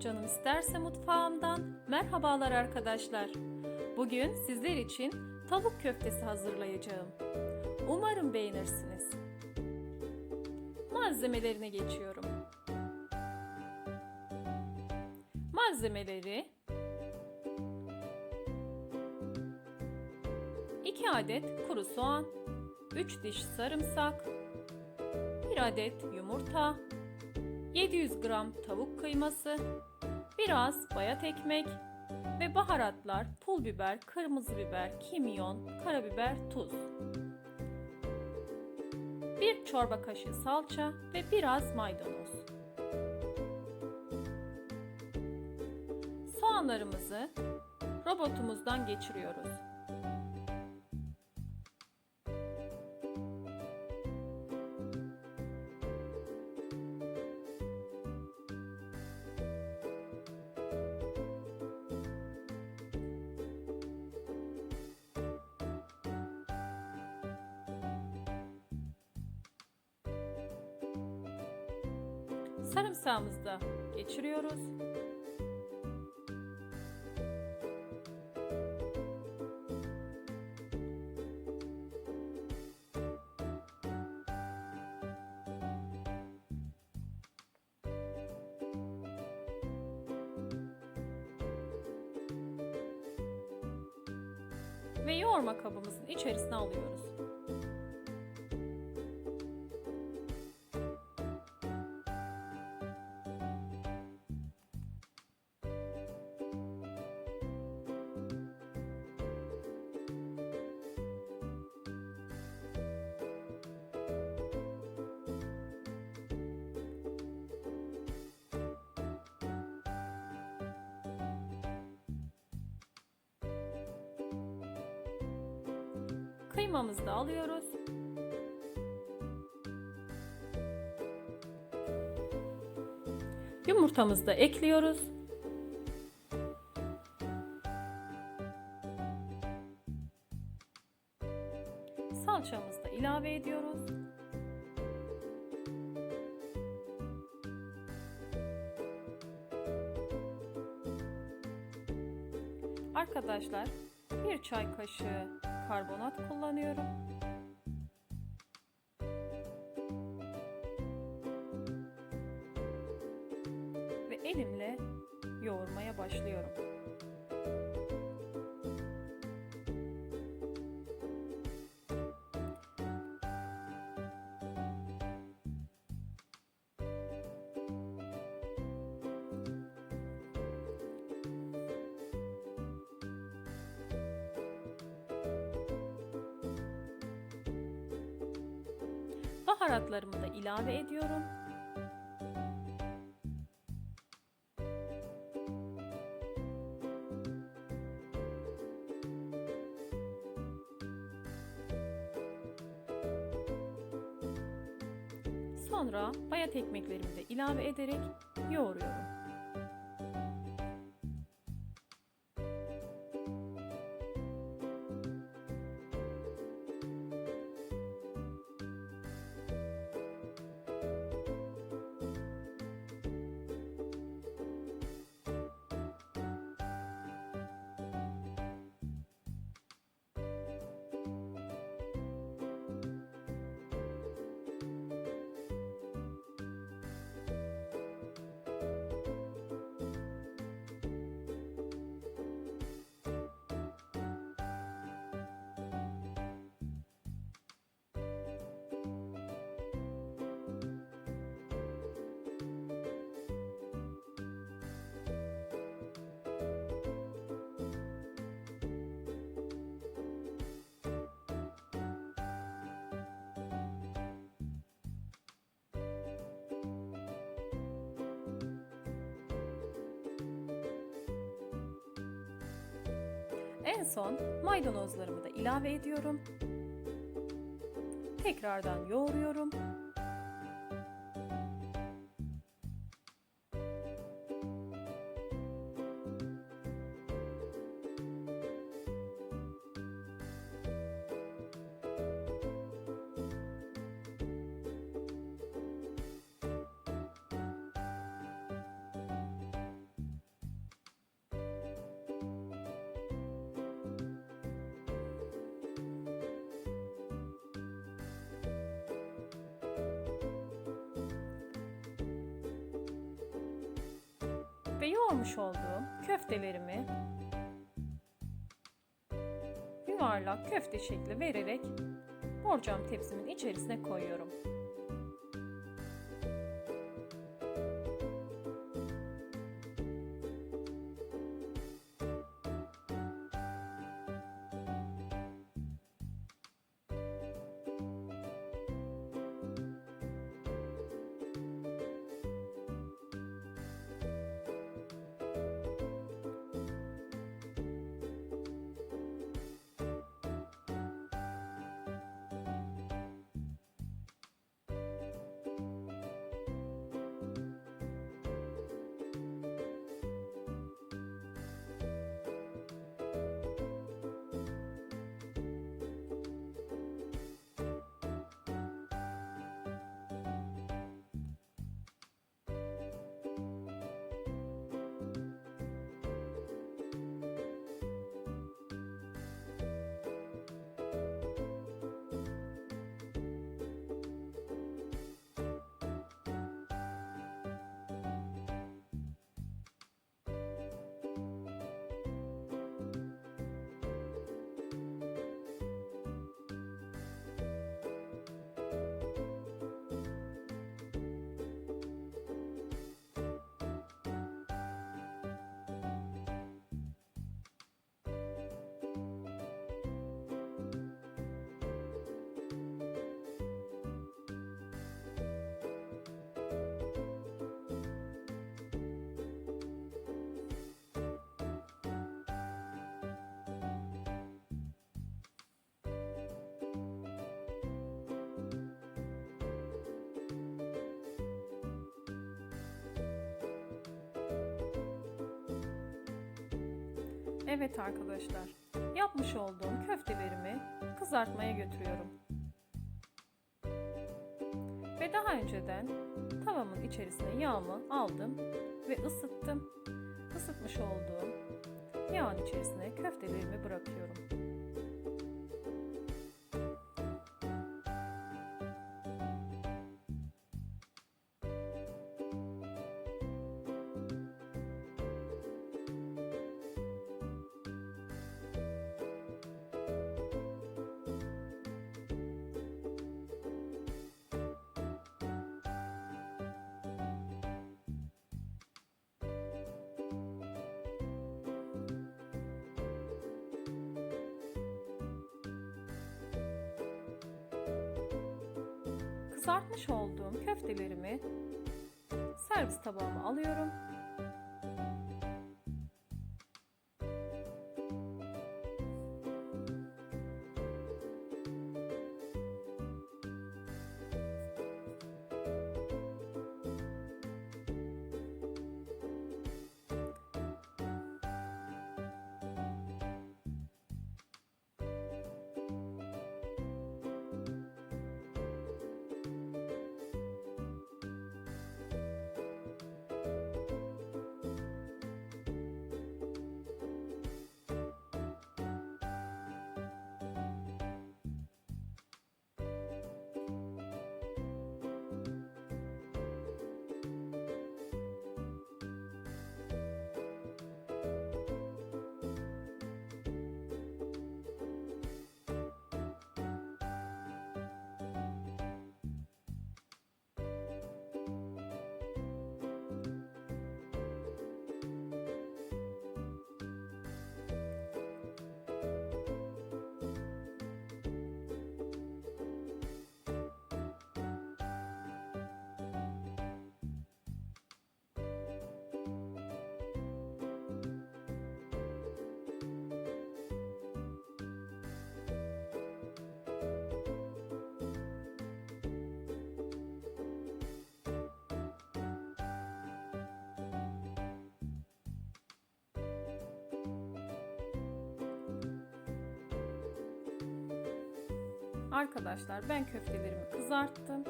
Canım isterse mutfağımdan merhabalar arkadaşlar. Bugün sizler için tavuk köftesi hazırlayacağım. Umarım beğenirsiniz. Malzemelerine geçiyorum. Malzemeleri 2 adet kuru soğan, 3 diş sarımsak, 1 adet yumurta, 700 gram tavuk kıyması, biraz bayat ekmek ve baharatlar pul biber, kırmızı biber, kimyon, karabiber, tuz. 1 çorba kaşığı salça ve biraz maydanoz. Soğanlarımızı robotumuzdan geçiriyoruz. Sarımsağımızı da geçiriyoruz. Ve yoğurma kabımızın içerisine alıyoruz. Kıymamızı da alıyoruz. Yumurtamızı da ekliyoruz. Salçamızı da ilave ediyoruz. Arkadaşlar bir çay kaşığı karbonat kullanıyorum. Ve elimle yoğurmaya başlıyorum. Baharatlarımı da ilave ediyorum. Sonra bayat ekmeklerimi de ilave ederek yoğuruyorum. En son maydanozlarımı da ilave ediyorum. Tekrardan yoğuruyorum. Ve yoğurmuş olduğum köftelerimi yuvarlak köfte şekli vererek borcam tepsimin içerisine koyuyorum. Evet arkadaşlar, yapmış olduğum köftelerimi kızartmaya götürüyorum. Ve daha önceden tavamın içerisine yağımı aldım ve ısıttım. Isıtmış olduğum yağın içerisine köftelerimi bırakıyorum. Kızartmış olduğum köftelerimi servis tabağıma alıyorum. Arkadaşlar ben köftelerimi kızarttım.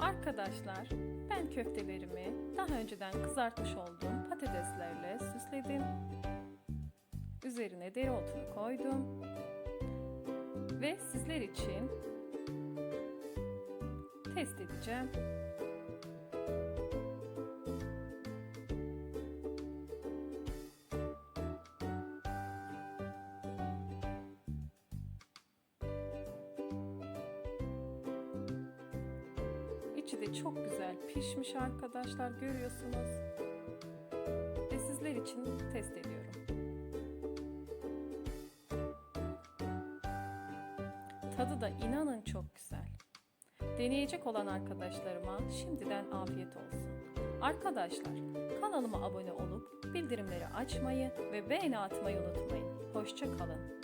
Arkadaşlar ben köftelerimi daha önceden kızartmış olduğum patateslerle süsledim. Üzerine dereotunu koydum. Ve sizler için test edeceğim. Arkadaşlar görüyorsunuz. Ve sizler için test ediyorum. Tadı da inanın çok güzel. Deneyecek olan arkadaşlarıma şimdiden afiyet olsun. Arkadaşlar kanalıma abone olup bildirimleri açmayı ve beğeni atmayı unutmayın. Hoşça kalın.